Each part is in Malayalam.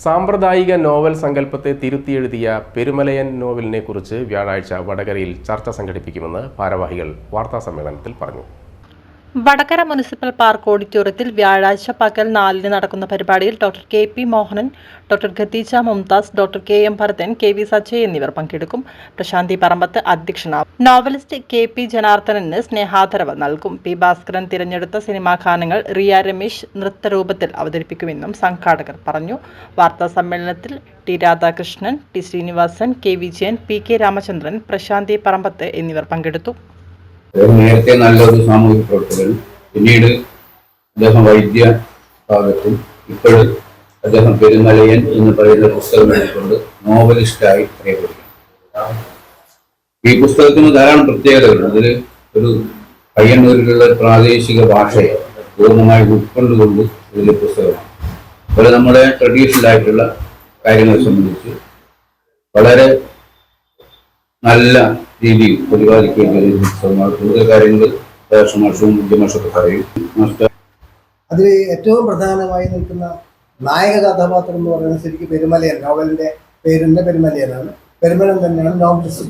സാമ്പ്രദായിക നോവൽ സങ്കല്പത്തെ തിരുത്തിയെഴുതിയ പെരുമലയൻ നോവലിനെക്കുറിച്ച് വ്യാഴാഴ്ച വടകരയിൽ ചർച്ച സംഘടിപ്പിക്കുമെന്ന് ഭാരവാഹികൾ വാർത്താസമ്മേളനത്തിൽ പറഞ്ഞു. വടകര മുനിസിപ്പൽ പാർക്ക് ഓഡിറ്റോറിയത്തിൽ വ്യാഴാഴ്ച പകൽ നാലിന് നടക്കുന്ന പരിപാടിയിൽ doctor K P Mohanan doctor Khadeeja Mumtaz doctor K M Bharathan K V Sajay എന്നിവർ പങ്കെടുക്കും. പ്രശാന്തി പറമ്പത്ത് അധ്യക്ഷനാവും. നോവലിസ്റ്റ് കെ പി ജനാർദ്ദനന് സ്നേഹാദരവ് നൽകും. പി ഭാസ്കരൻ തിരഞ്ഞെടുത്ത സിനിമാ ഗാനങ്ങൾ റിയ രമേശ് നൃത്തരൂപത്തിൽ അവതരിപ്പിക്കുമെന്നും സംഘാടകർ പറഞ്ഞു. വാർത്താ സമ്മേളനത്തിൽ T Radhakrishnan T Sreenivasan K Vijayan P K Ramachandran Prashanthi Parambath എന്നിവർ പങ്കെടുത്തു. അദ്ദേഹം നേരത്തെ നല്ലൊരു സാമൂഹിക പ്രവർത്തകൻ പിന്നീട് അദ്ദേഹം വൈദ്യ ഭാഗത്തും ഇപ്പോഴും അദ്ദേഹം പെരുമലയൻ എന്ന് പറയുന്ന പുസ്തകം എഴുതിക്കൊണ്ട് നോവലിസ്റ്റായി അറിയപ്പെടുന്നു ഈ പുസ്തകത്തിന് ധാരാളം പ്രത്യേകതകളുണ്ട്. അതിൽ ഒരു പയ്യന്നൂരിലുള്ള പ്രാദേശിക ഭാഷയെ പൂർണമായി ഉൾക്കൊണ്ടുകൊണ്ട് ഇതിലെ പുസ്തകമാണ്. അതുപോലെ നമ്മുടെ ട്രഡീഷണൽ ആയിട്ടുള്ള കാര്യങ്ങളെ സംബന്ധിച്ച് വളരെ നല്ല രീതിയിൽ പുസ്തകമാണ് കൂടുതൽ കാര്യങ്ങൾ മാഷവും വിദ്യമാഷൊക്കെ പറയും. അതിൽ ഏറ്റവും പ്രധാനമായി നിൽക്കുന്ന നായക കഥാപാത്രം എന്ന് പറയുന്നത് ശരിക്കും പെരുമലയൻ. നോവലിന്റെ പേരിന്റെ പെരുമലയനാണ്. പെരുമലൻ തന്നെയാണ് നോവലിസ്റ്റ്.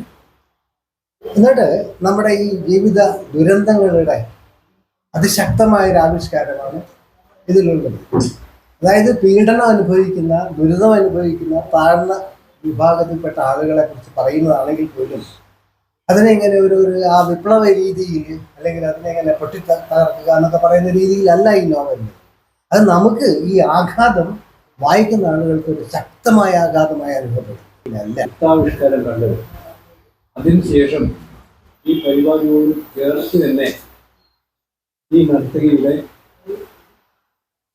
എന്നിട്ട് നമ്മുടെ ഈ ജീവിത ദുരന്തങ്ങളുടെ അതിശക്തമായ ഒരു ആവിഷ്കാരമാണ് ഇതിലുള്ളത്. അതായത് പീഡനം അനുഭവിക്കുന്ന ദുരിതം അനുഭവിക്കുന്ന താഴ്ന്ന വിഭാഗത്തിൽപ്പെട്ട ആളുകളെ കുറിച്ച് പറയുന്നതാണെങ്കിൽ പോലും അതിനെ ഇങ്ങനെ ഒരു ഒരു ആ വിപ്ലവ രീതിയിൽ അല്ലെങ്കിൽ അതിനെങ്ങനെ പൊട്ടി തകർക്കുക എന്നൊക്കെ പറയുന്ന രീതിയിലല്ല ഈ നോവലിൽ അത് നമുക്ക് ഈ ആഘാതം വായിക്കുന്ന ആളുകൾക്ക് ഒരു ശക്തമായ ആഘാതമായി അനുഭവപ്പെടും കണ്ടത് അതിനുശേഷം ഈ പരിപാടിയോട് ചേർത്ത് തന്നെ ഈ നർത്തകിയുടെ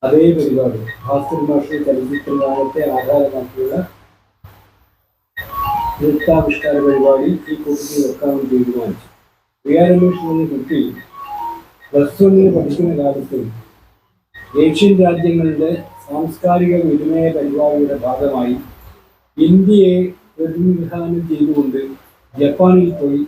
അതേ പരിപാടി ഭാസ്കർ മാഷി ചലച്ചിത്രകാലത്തെ ആഘാതമാക്കിയുള്ള നൃത്താവിഷ്കാര പരിപാടി ഈ കുട്ടിക്ക് വെക്കാമെന്ന് തീരുമാനിച്ചു. പ്രിയ രമേഷ് കുട്ടി പ്ലസ് വണ്ണിന് പഠിക്കുന്ന കാലത്ത് ഏഷ്യൻ രാജ്യങ്ങളുടെ സാംസ്കാരിക വിനിമയ പരിപാടിയുടെ ഭാഗമായി ഇന്ത്യയെ പ്രതിനിധാനം ചെയ്തുകൊണ്ട് ജപ്പാനിൽ പോയി